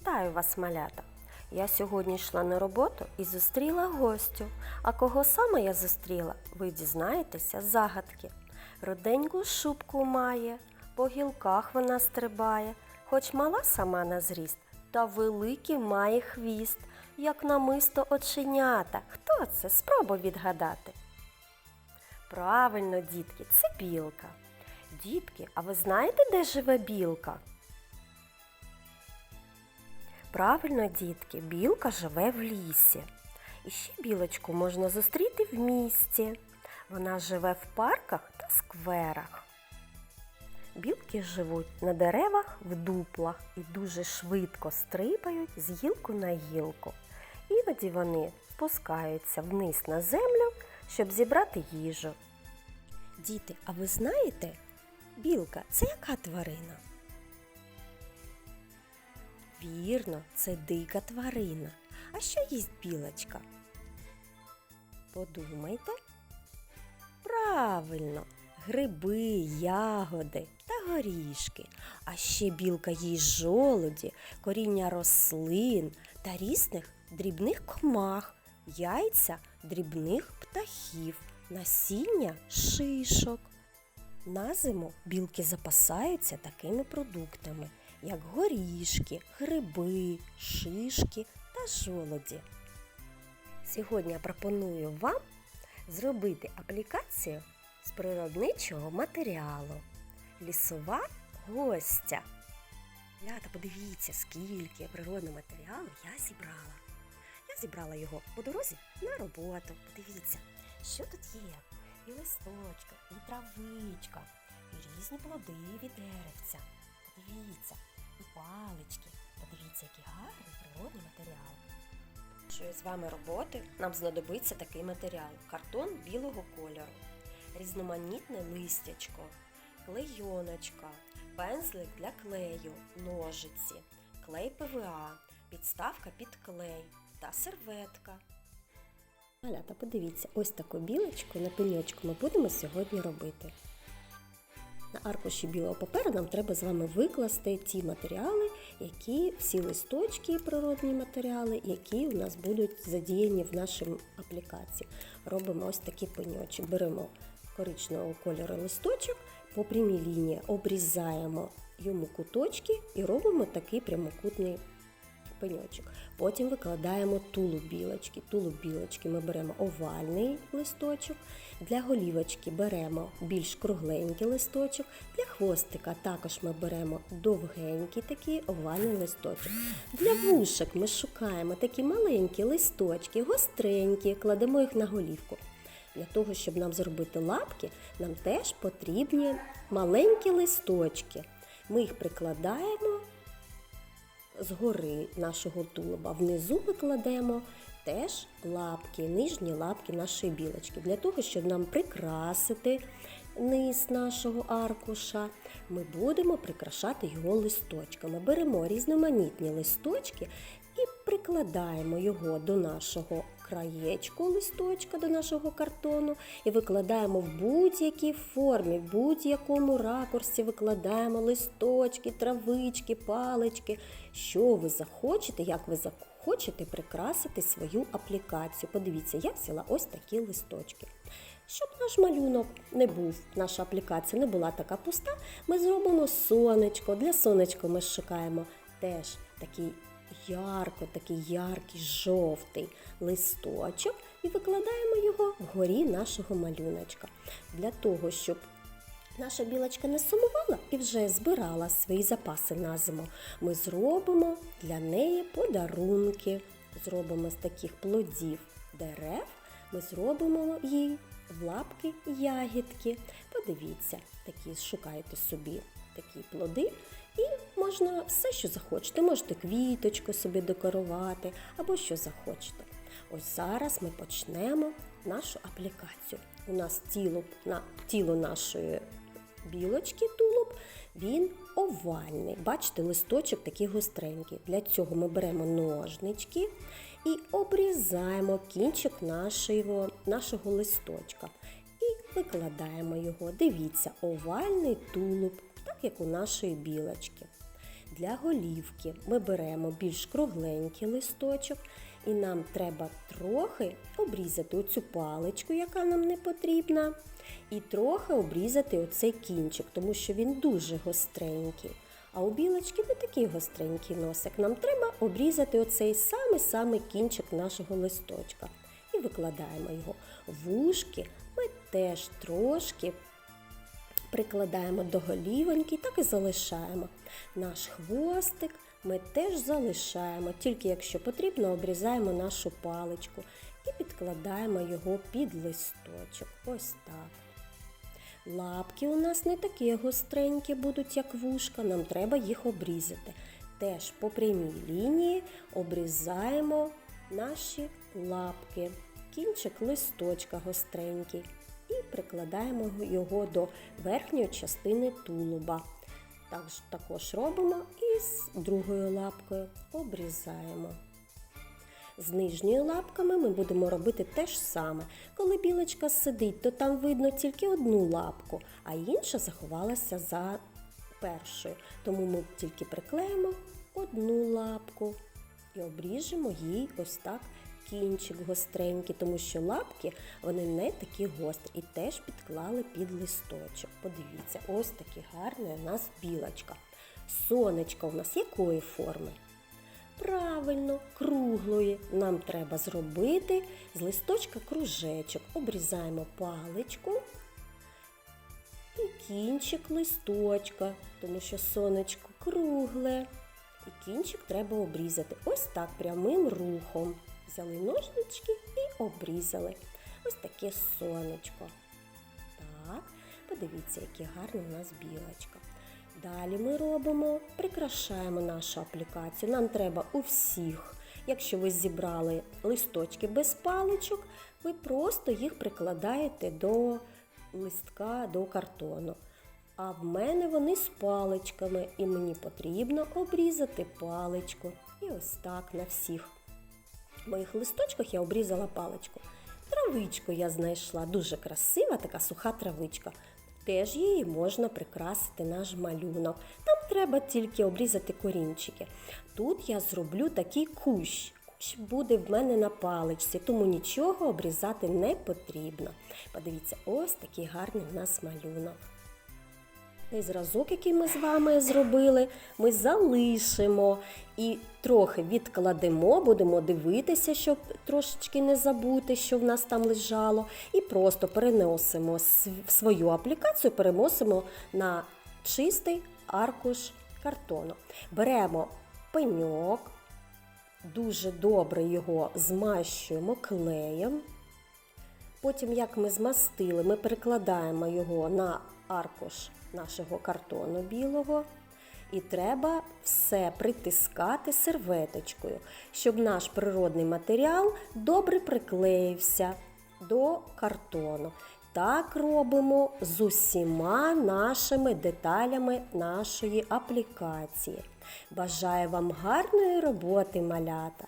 Вітаю вас, малята! Я сьогодні йшла на роботу і зустріла гостю. А кого саме я зустріла, ви дізнаєтеся загадки. Роденьку шубку має, по гілках вона стрибає, хоч мала сама на зріст, та великий має хвіст, як намисто оченята. Хто це? Спробуй відгадати. Правильно, дітки, це білка. Дітки, а ви знаєте, де живе білка? Правильно, дітки, білка живе в лісі. І ще білочку можна зустріти в місті. Вона живе в парках та скверах. Білки живуть на деревах в дуплах і дуже швидко стрибають з гілку на гілку. Іноді вони спускаються вниз на землю, щоб зібрати їжу. Діти, а ви знаєте, білка це яка тварина? Вірно, це дика тварина. А що їсть білочка? Подумайте. Правильно, гриби, ягоди та горішки. А ще білка їсть жолуді, коріння рослин та різних дрібних комах, яйця дрібних птахів, насіння шишок. На зиму білки запасаються такими продуктами, як горішки, гриби, шишки та жолоді. Сьогодні я пропоную вам зробити аплікацію з природничого матеріалу. Лісова гостя. Лята, подивіться, скільки природного матеріалу я зібрала. Я зібрала його по дорозі на роботу. Подивіться, що тут є. І листочка, і травичка, і різні плоди від деревця. Подивіться, і палички. Подивіться, який гарний природний матеріал. Що з вами роботи нам знадобиться такий матеріал: картон білого кольору, різноманітне листячко, клейоночка, пензлик для клею, ножиці, клей ПВА, підставка під клей та серветка. Малята, подивіться, ось таку білочку на пеньочку ми будемо сьогодні робити. На аркуші білого паперу нам треба з вами викласти ті матеріали, які всі листочки, природні матеріали, які у нас будуть задіяні в нашій аплікації. Робимо ось такі пеньочі. Беремо коричневого кольору листочок, по прямій лінії обрізаємо йому куточки і робимо такий прямокутний пеньочок. Потім викладаємо тулуб білочки. Тулуб білочки ми беремо овальний листочок. Для голівочки беремо більш кругленький листочок. Для хвостика також ми беремо довгенький такий овальний листочок. Для вушок ми шукаємо такі маленькі листочки, гостренькі, кладемо їх на голівку. Для того, щоб нам зробити лапки, нам теж потрібні маленькі листочки. Ми їх прикладаємо згори нашого тулуба. Внизу викладемо теж лапки, нижні лапки нашої білочки. Для того, щоб нам прикрасити низ нашого аркуша, ми будемо прикрашати його листочками. Беремо різноманітні листочки і прикладаємо його до нашого краєчку листочка, до нашого картону і викладаємо в будь-якій формі, в будь-якому ракурсі викладаємо листочки, травички, палички, що ви захочете, як ви захочете прикрасити свою аплікацію. Подивіться, я взяла ось такі листочки. Щоб наш малюнок не був, наша аплікація не була така пуста, ми зробимо сонечко. Для сонечка ми шукаємо теж такий ярко, такий яркий жовтий листочок і викладаємо його вгорі нашого малюночка. Для того, щоб наша білочка не сумувала і вже збирала свої запаси на зиму, ми зробимо для неї подарунки. Зробимо з таких плодів дерев, ми зробимо їй в лапки ягідки. Подивіться, такі шукайте собі такі плоди. І можна все, що захочете. Можете квіточку собі декорувати або що захочете. Ось зараз ми почнемо нашу аплікацію. У нас тіло, на, тіло нашої білочки тулуб, він овальний. Бачите, листочок такий гостренький. Для цього ми беремо ножнички і обрізаємо кінчик нашого, нашого листочка. І викладаємо його. Дивіться, овальний тулуб, так як у нашої білочки. Для голівки ми беремо більш кругленький листочок, і нам треба трохи обрізати оцю паличку, яка нам не потрібна, і трохи обрізати оцей кінчик, тому що він дуже гостренький. А у білочки не такий гостренький носик. Нам треба обрізати оцей самий-самий кінчик нашого листочка. І викладаємо його. Вушки ми теж трошки прикладаємо до голівоньки, так і залишаємо. Наш хвостик ми теж залишаємо, тільки якщо потрібно, обрізаємо нашу паличку і підкладаємо його під листочок. Ось так. Лапки у нас не такі гостренькі будуть, як вушка, нам треба їх обрізати. Теж по прямій лінії обрізаємо наші лапки, кінчик листочка гостренький прикладаємо його до верхньої частини тулуба. Так, також робимо і з другою лапкою обрізаємо. З нижньою лапками ми будемо робити те ж саме. Коли білочка сидить, то там видно тільки одну лапку, а інша заховалася за першою. Тому ми тільки приклеїмо одну лапку і обріжемо їй ось так кінчик гостренький, тому що лапки вони не такі гострі і теж підклали під листочок. Подивіться, ось такий гарний у нас білочка. Сонечко у нас якої форми? Правильно, круглої. Нам треба зробити з листочка кружечок. Обрізаємо паличку і кінчик листочка, тому що сонечко кругле. І кінчик треба обрізати. Ось так прямим рухом. Взяли ножнички і обрізали. Ось таке сонечко. Так, подивіться, яке гарне у нас білочка. Далі ми робимо, прикрашаємо нашу аплікацію. Нам треба у всіх, якщо ви зібрали листочки без паличок, ви просто їх прикладаєте до листка, до картону. А в мене вони з паличками, і мені потрібно обрізати паличку. І ось так на всіх моїх листочках я обрізала паличку. Травичку я знайшла, дуже красива така суха травичка. Теж її можна прикрасити наш малюнок. Там треба тільки обрізати корінчики. Тут я зроблю такий кущ. Кущ буде в мене на паличці, тому нічого обрізати не потрібно. Подивіться, ось такий гарний в нас малюнок. Цей зразок, який ми з вами зробили, ми залишимо і трохи відкладемо, будемо дивитися, щоб трошечки не забути, що в нас там лежало. І просто переносимо свою аплікацію, переносимо на чистий аркуш картону. Беремо пеньок, дуже добре його змащуємо клеєм. Потім, як ми змастили, ми перекладаємо його на аркуш нашого картону білого. І треба все притискати серветочкою, щоб наш природний матеріал добре приклеївся до картону. Так робимо з усіма нашими деталями нашої аплікації. Бажаю вам гарної роботи, малята!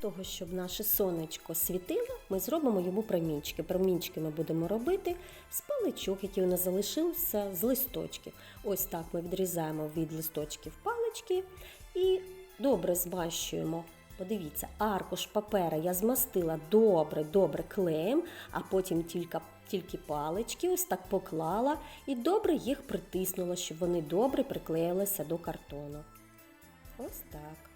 Того, щоб наше сонечко світило, ми зробимо йому промінчики. Промінчики ми будемо робити з паличок, які у нас залишилися з листочків. Ось так ми відрізаємо від листочків палички і добре змащуємо. Подивіться, аркуш папера я змастила добре, добре клеєм, а потім тільки, тільки палички ось так поклала і добре їх притиснула, щоб вони добре приклеїлися до картону. Ось так.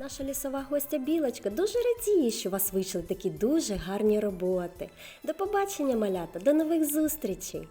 Наша лісова гостя Білочка дуже радіє, що у вас вийшли такі дуже гарні роботи. До побачення, малята, до нових зустрічей!